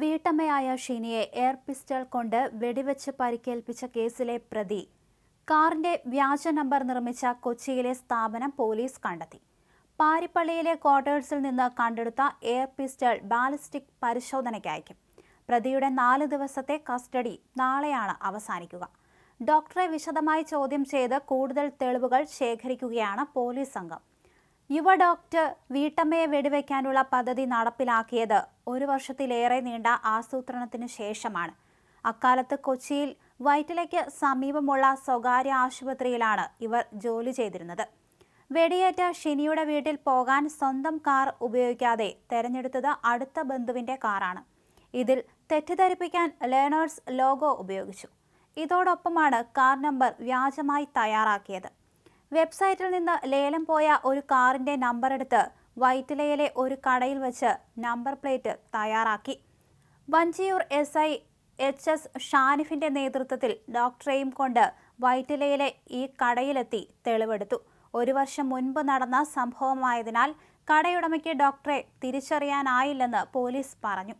വീട്ടമ്മയായ ഷീനിയെ air pistol കൊണ്ട് വെടിവെച്ച് പരിക്കേൽപ്പിച്ച കേസിലെ പ്രതി. കാറിന്റെ വ്യാജ നമ്പർ നിർമ്മിച്ച കൊച്ചിയിലെ സ്ഥാപനം പോലീസ് കണ്ടെത്തി. പാരിപ്പള്ളിയിലെ ക്വാർട്ടേഴ്സിൽ നിന്ന് കണ്ടെടുത്ത എയർ പിസ്റ്റൾ ബാലിസ്റ്റിക് പരിശോധനയ്ക്ക് അയക്കും പ്രതിയുടെ നാല് ദിവസത്തെ കസ്റ്റഡി നാളെയാണ് അവസാനിക്കുക. ഡോക്ടറെ വിശദമായി ചോദ്യം ചെയ്ത് കൂടുതൽ തെളിവുകൾ ശേഖരിക്കുകയാണ് പോലീസ് സംഘം യുവ ഡോക്ടർ വീട്ടമ്മയെ വെടിവെക്കാനുള്ള പദ്ധതി നടപ്പിലാക്കിയത് ഒരു വർഷത്തിലേറെ നീണ്ട ആസൂത്രണത്തിന് ശേഷമാണ്. അക്കാലത്ത് കൊച്ചിയിൽ വൈറ്റിലയ്ക്ക് സമീപമുള്ള സ്വകാര്യ ആശുപത്രിയിലാണ് ഇവർ ജോലി ചെയ്തിരുന്നത്. വെടിയേറ്റ ഷിനിയുടെ വീട്ടിൽ പോകാൻ സ്വന്തം കാർ ഉപയോഗിക്കാതെ തെരഞ്ഞെടുത്തത് അടുത്ത ബന്ധുവിന്റെ കാറാണ്. ഇതിൽ തെറ്റിദ്ധരിപ്പിക്കാൻ ലേണേഴ്സ് ലോഗോ ഉപയോഗിച്ചു. ഇതോടൊപ്പമാണ് കാർ നമ്പർ വ്യാജമായി തയ്യാറാക്കിയത്. വെബ്സൈറ്റിൽ നിന്ന് ലേലം പോയ ഒരു കാറിന്റെ നമ്പർ എടുത്ത് വൈറ്റിലയിലെ ഒരു കടയിൽ വെച്ച് നമ്പർ പ്ലേറ്റ് തയ്യാറാക്കി. Vanchiyoor S I H S ഷാനിഫിന്റെ നേതൃത്വത്തിൽ ഡോക്ടറെയും കൊണ്ട് വൈറ്റിലയിലെ ഈ കടയിലെത്തി തെളിവെടുത്തു. ഒരു വർഷം മുൻപ് നടന്ന സംഭവമായതിനാൽ കടയുടമയ്ക്ക് ഡോക്ടറെ തിരിച്ചറിയാനായില്ലെന്ന് പോലീസ് പറഞ്ഞു.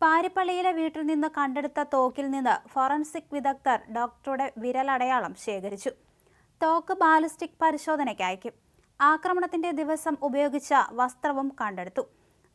പാരിപ്പള്ളിയിലെ വീട്ടിൽ നിന്ന് കണ്ടെടുത്ത തോക്കിൽ നിന്ന് ഫോറൻസിക് വിദഗ്ധർ ഡോക്ടറുടെ വിരലടയാളം ശേഖരിച്ചു. തോക്ക് ബാലിസ്റ്റിക് പരിശോധനയ്ക്ക് അയക്കും ആക്രമണത്തിന്റെ ദിവസം ഉപയോഗിച്ച വസ്ത്രവും കണ്ടെടുത്തു.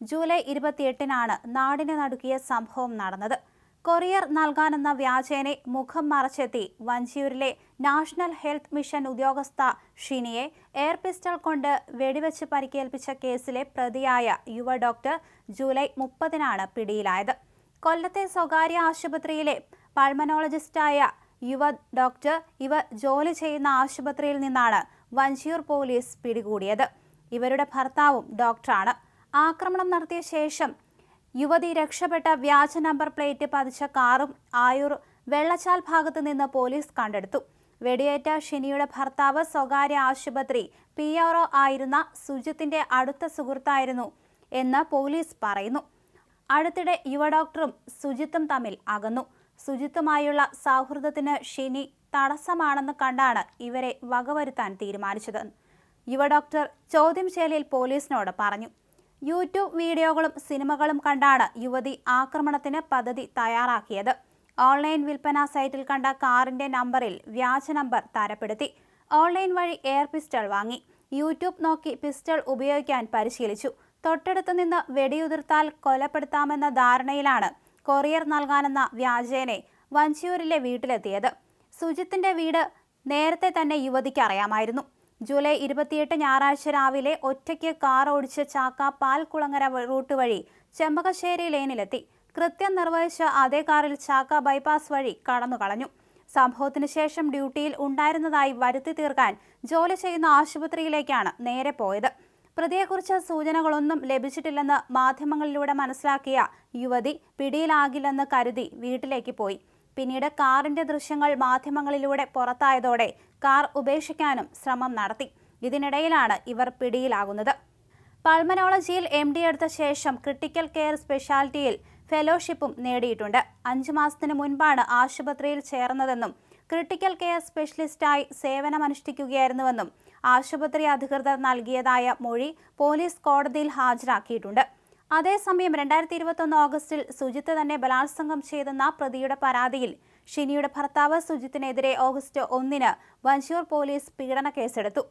ജൂലൈ ഇരുപത്തിയെട്ടിനാണ് നാടിനെ നടുക്കിയ സംഭവം നടന്നത്. കൊറിയർ നൽകാനെന്ന വ്യാജേനെ മുഖം മറച്ചെത്തി വഞ്ചിയൂരിലെ നാഷണൽ ഹെൽത്ത് മിഷൻ ഉദ്യോഗസ്ഥ ഷിനിയെ എയർ പിസ്റ്റൾ കൊണ്ട് വെടിവെച്ച് പരിക്കേൽപ്പിച്ച കേസിലെ പ്രതിയായ യുവ ഡോക്ടർ ജൂലൈ മുപ്പതിനാണ് പിടിയിലായത്. കൊല്ലത്തെ സ്വകാര്യ ആശുപത്രിയിലെ പൾമനോളജിസ്റ്റായ യുവ ഡോക്ടർ ഇവർ ജോലി ചെയ്യുന്ന ആശുപത്രിയിൽ നിന്നാണ് വഞ്ചിയൂർ പോലീസ് പിടികൂടിയത്. ഇവരുടെ ഭർത്താവും ഡോക്ടറാണ്. ആക്രമണം നടത്തിയ ശേഷം യുവതി രക്ഷപ്പെട്ട വ്യാജ നമ്പർ പ്ലേറ്റ് പതിച്ച കാറും ആയൂർ വെള്ളച്ചാൽ ഭാഗത്തു നിന്ന് പോലീസ് കണ്ടെടുത്തു. വെടിയേറ്റ ഷിനിയുടെ ഭർത്താവ് സ്വകാര്യ ആശുപത്രി പി ആർ ആയിരുന്ന സുജിത്തിന്റെ അടുത്ത സുഹൃത്തായിരുന്നു എന്ന് പോലീസ് പറയുന്നു. അടുത്തിടെ യുവ ഡോക്ടറും സുജിത്തും തമ്മിൽ അകന്നു. സുജിത്തുമായുള്ള സൗഹൃദത്തിന് ഷിനി തടസ്സമാണെന്ന് കണ്ടാണ് ഇവരെ വകവരുത്താൻ തീരുമാനിച്ചത്. യുവ ഡോക്ടർ ചോദ്യം ചെയ്യലിൽ പോലീസിനോട് പറഞ്ഞു. യൂട്യൂബ് വീഡിയോകളും സിനിമകളും കണ്ടാണ് യുവതി ആക്രമണത്തിന് പദ്ധതി തയ്യാറാക്കിയത്. ഓൺലൈൻ വിൽപ്പന സൈറ്റിൽ കണ്ട കാറിന്റെ നമ്പറിൽ വ്യാജ നമ്പർ തരപ്പെടുത്തി. ഓൺലൈൻ വഴി എയർ പിസ്റ്റൾ വാങ്ങി. യൂട്യൂബ് നോക്കി പിസ്റ്റൾ ഉപയോഗിക്കാൻ പരിശീലിച്ചു. തൊട്ടടുത്ത് നിന്ന് വെടിയുതിർത്താൽ കൊലപ്പെടുത്താമെന്ന ധാരണയിലാണ് കൊറിയർ നൽകാനെന്ന വ്യാജേനെ വഞ്ചിയൂരിലെ വീട്ടിലെത്തിയത്. സുജിത്തിന്റെ വീട് നേരത്തെ തന്നെ യുവതിക്ക് അറിയാമായിരുന്നു. ജൂലൈ ഇരുപത്തിയെട്ട് ഞായറാഴ്ച രാവിലെ ഒറ്റയ്ക്ക് കാർ ഓടിച്ച് ചാക്ക പാൽക്കുളങ്ങര റൂട്ട് വഴി ചെമ്പകശ്ശേരി ലൈനിലെത്തി. കൃത്യം നിർവഹിച്ച അതേ കാറിൽ ചാക്ക ബൈപ്പാസ് വഴി കടന്നു കളഞ്ഞു സംഭവത്തിന് ശേഷം ഡ്യൂട്ടിയിൽ ഉണ്ടായിരുന്നതായി വരുത്തി തീർക്കാൻ ജോലി ചെയ്യുന്ന ആശുപത്രിയിലേക്കാണ് നേരെ പോയത്. പ്രതിയെക്കുറിച്ച് സൂചനകളൊന്നും ലഭിച്ചിട്ടില്ലെന്ന് മാധ്യമങ്ങളിലൂടെ മനസ്സിലാക്കിയ യുവതി പിടിയിലാകില്ലെന്ന് കരുതി വീട്ടിലേക്ക് പോയി. പിന്നീട് കാറിന്റെ ദൃശ്യങ്ങൾ മാധ്യമങ്ങളിലൂടെ പുറത്തായതോടെ കാർ ഉപേക്ഷിക്കാനും ശ്രമം നടത്തി. ഇതിനിടയിലാണ് ഇവർ പിടിയിലാകുന്നത്. പൾമനോളജിയിൽ എം ഡി എടുത്ത ശേഷം ക്രിട്ടിക്കൽ കെയർ സ്പെഷ്യാലിറ്റിയിൽ ഫെലോഷിപ്പും നേടിയിട്ടുണ്ട്. അഞ്ചു മാസത്തിന് മുൻപാണ് ആശുപത്രിയിൽ ചേർന്നതെന്നും ക്രിട്ടിക്കൽ കെയർ സ്പെഷ്യലിസ്റ്റായി സേവനമനുഷ്ഠിക്കുകയായിരുന്നുവെന്നും ആശുപത്രി അധികൃതർ നൽകിയതായ മൊഴി പോലീസ് കോടതിയിൽ ഹാജരാക്കിയിട്ടുണ്ട്. അതേസമയം രണ്ടായിരത്തി ഇരുപത്തൊന്ന് ഓഗസ്റ്റിൽ സുജിത്ത് തന്നെ ബലാത്സംഗം ചെയ്തെന്ന പ്രതിയുടെ പരാതിയിൽ ഷിനിയുടെ ഭർത്താവ് സുജിത്തിനെതിരെ ഓഗസ്റ്റ് ഒന്നിന് വഞ്ചൂർ പോലീസ് പീഡന കേസെടുത്തു.